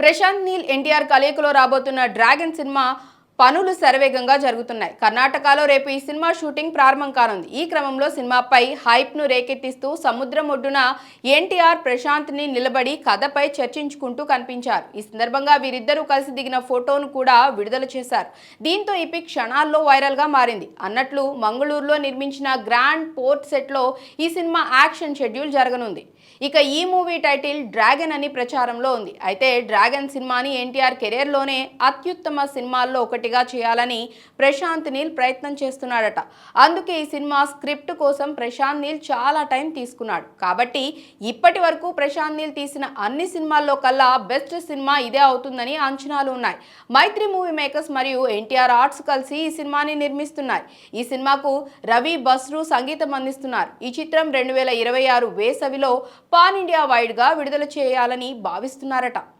ప్రశాంత్ నీల్ ఎన్టీఆర్ కలయికలో రాబోతున్న dragon cinema పనులు శరవేగంగా జరుగుతున్నాయి. కర్ణాటకలో రేపు ఈ సినిమా షూటింగ్ ప్రారంభం కానుంది. ఈ క్రమంలో సినిమాపై హైప్ను రేకెత్తిస్తూ సముద్రం ఒడ్డున ఎన్టీఆర్ ప్రశాంత్ని నిలబడి కథపై చర్చించుకుంటూ కనిపించారు. ఈ సందర్భంగా వీరిద్దరూ కలిసి దిగిన ఫోటోను కూడా విడుదల చేశారు. దీంతో ఈ పిక్ క్షణాల్లో వైరల్గా మారింది. అన్నట్లు మంగళూరులో నిర్మించిన గ్రాండ్ పోర్ట్ సెట్లో ఈ సినిమా యాక్షన్ షెడ్యూల్ జరగనుంది. ఇక ఈ మూవీ టైటిల్ డ్రాగన్ అని ప్రచారంలో ఉంది. అయితే డ్రాగన్ సినిమాని ఎన్టీఆర్ కెరీర్లోనే అత్యుత్తమ సినిమాల్లో ఒకటి ఒకటిగా చేయాలని ప్రశాంత్ నీల్ ప్రయత్నం చేస్తున్నాడట అందుకే ఈ సినిమా స్క్రిప్ట్ కోసం ప్రశాంత్ నీల్ చాలా టైం తీసుకున్నాడు కాబట్టి ఇప్పటి వరకు ప్రశాంత్ నీల్ తీసిన అన్ని సినిమాల్లో కల్లా బెస్ట్ సినిమా ఇదే అవుతుందని అంచనాలు ఉన్నాయి మైత్రి మూవీ మేకర్స్ మరియు ఎన్టీఆర్ ఆర్ట్స్ కలిసి ఈ సినిమాని నిర్మిస్తున్నాయి ఈ సినిమాకు రవి బస్రు సంగీతం అందిస్తున్నారు ఈ చిత్రం రెండు వేల ఇరవై ఆరు వేసవిలో పాన్ ఇండియా వైడ్గా విడుదల చేయాలని భావిస్తున్నారట